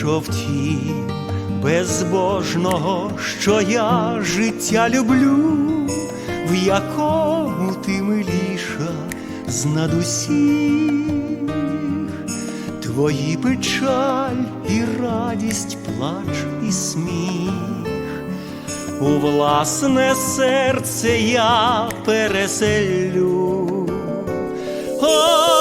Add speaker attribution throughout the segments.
Speaker 1: що втім безбожного, що я життя люблю, в якому ти миліша з над усіх, твої печаль і радість, плач і сміх. У власне серце я переселю. О,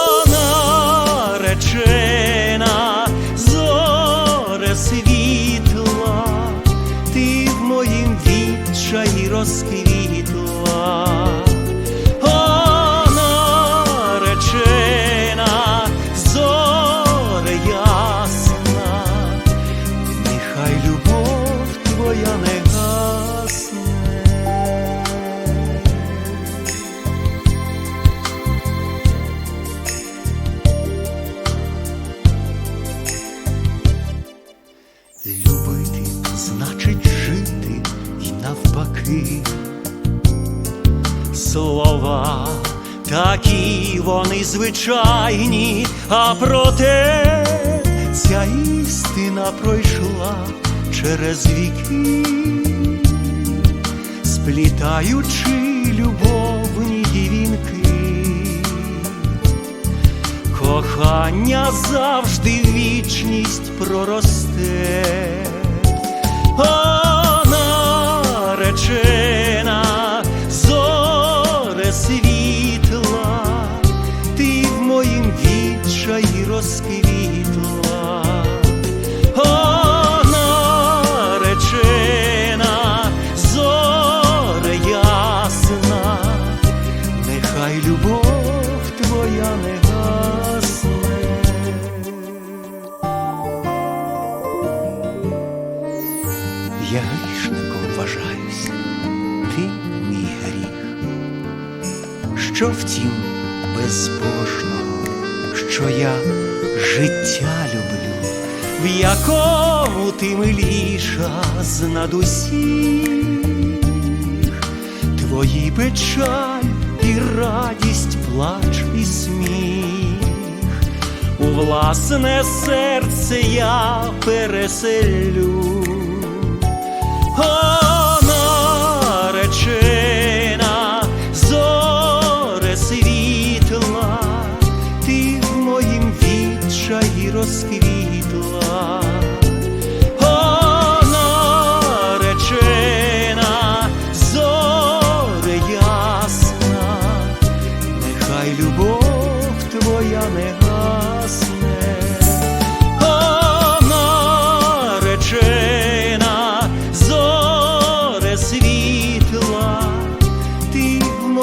Speaker 1: Любити значить жити і навпаки. Слова такі вони звичайні, а проте ця істина пройшла через віки, сплітаючи любовні Кохання завжди вічність проросте. О, зоре світла, ти в моїм відчаї розквітла. Вважаюся, ти мій гріх, що втім безбожного, що я життя люблю, в якому ти миліша з над усіх, твої печаль і радість, плач і сміх, у власне серце я переселю. О, наречена, зоре світла, ти в моїм відчаї розквітла.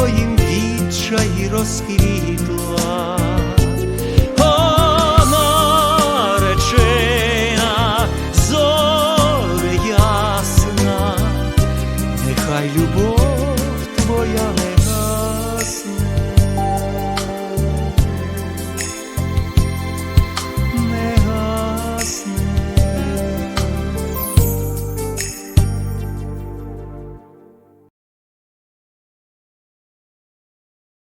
Speaker 1: твоїм відчаї розквітла.